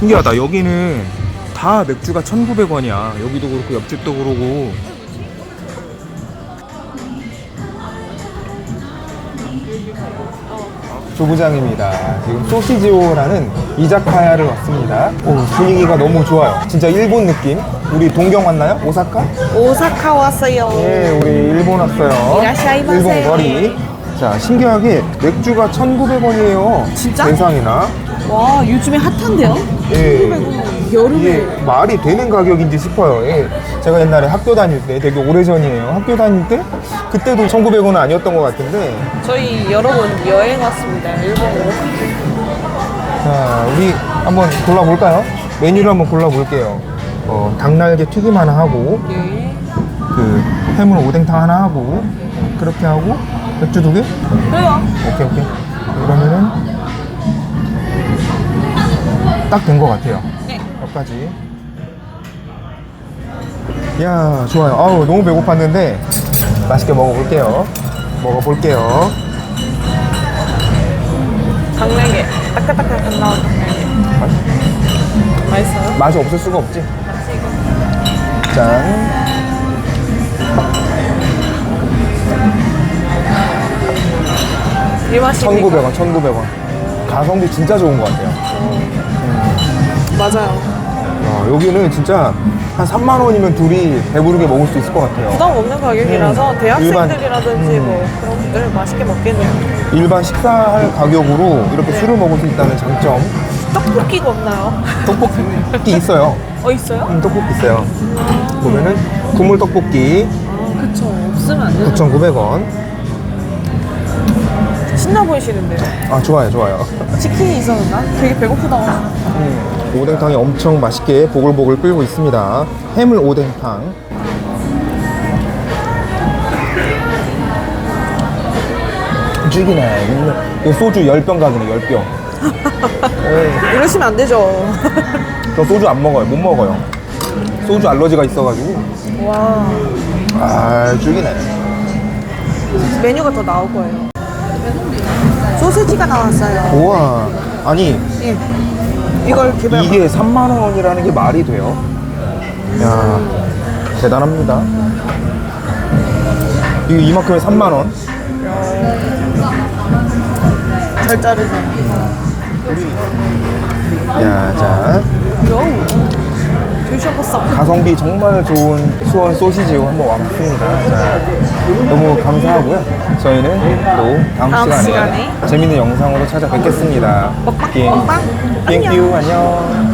신기하다. 여기는 다 맥주가 1,900원이야. 여기도 그렇고 옆집도 그러고. 주부장입니다. 지금 소시지오라는 이자카야를 왔습니다. 오, 분위기가 너무 좋아요. 진짜 일본 느낌. 우리 동경 왔나요? 오사카? 오사카 왔어요. 예, 우리 일본 왔어요. 일본 거리. 자, 신기하게 맥주가 1,900원이에요. 진짜? 세상에나. 와, 요즘에 핫한데요? 예. 여름에. 이게 말이 되는 가격인지 싶어요. 예. 제가 옛날에 학교 다닐 때 되게 오래전이에요. 학교 다닐 때 그때도 1,900원은 아니었던 것 같은데. 저희 여러 번 여행 왔습니다. 일본으로. 자, 우리 한번 골라볼까요? 메뉴를 한번 골라볼게요. 어, 닭날개 튀김 하나 하고, 예. 그 해물 오뎅탕 하나 하고, 그렇게 하고, 맥주 두 개? 그래요. 오케이, 오케이. 그러면은 딱 된 것 같아요. 네. 여기까지. 야, 좋아요. 아우, 너무 배고팠는데 맛있게 먹어볼게요. 먹어볼게요. 강냉게. 따끈따끈한 나온 강냉게. 맛있어요? 맛이 없을 수가 없지. 짠. 이 맛이. 1,900원, 1,900원. 가성비 진짜 좋은 것 같아요. 맞아요. 야, 여기는 진짜 한 3만 원이면 둘이 배부르게 먹을 수 있을 것 같아요. 부담 없는 가격이라서 음. 대학생들이라든지 일반- 뭐 그런 분들 맛있게 먹겠네요. 일반 식사할 가격으로 이렇게 술을 먹을 수 있다는 장점. 떡볶이가 없나요? 떡볶이 있어요. 어, 있어요? 음, 떡볶이 있어요. 보면은 국물 떡볶이 아, 그쵸. 없으면 안 되죠. 9,900원. 신나 보이시는데요? 아, 좋아요, 좋아요. 치킨이 있었나? 되게 배고프다. 음, 오뎅탕이 엄청 맛있게 보글보글 끓고 있습니다. 해물 오뎅탕. 죽이네. 이거 소주 10병 가기네, 10병. 이러시면 안 되죠. 저 소주 안 먹어요. 못 먹어요. 소주 알러지가 있어가지고. 와. 아, 죽이네. 메뉴가 더 나올 거예요. 소세지가 나왔어요. 우와. 아니, 예. 이걸 개발. 이게 3만 원이라는 게 말이 돼요? 야, 대단합니다. 이게 이만큼에 3만 원? 잘 자르죠. 야, 자. 드셔보어 가성비 정말 좋은 수원 소시지로 한번 와봤습니다. 자, 너무 감사하고요. 저희는 또 다음, 다음 시간에, 시간에 재밌는 영상으로 찾아뵙겠습니다. 먹방, 땡. 먹방. 땡큐, 안녕.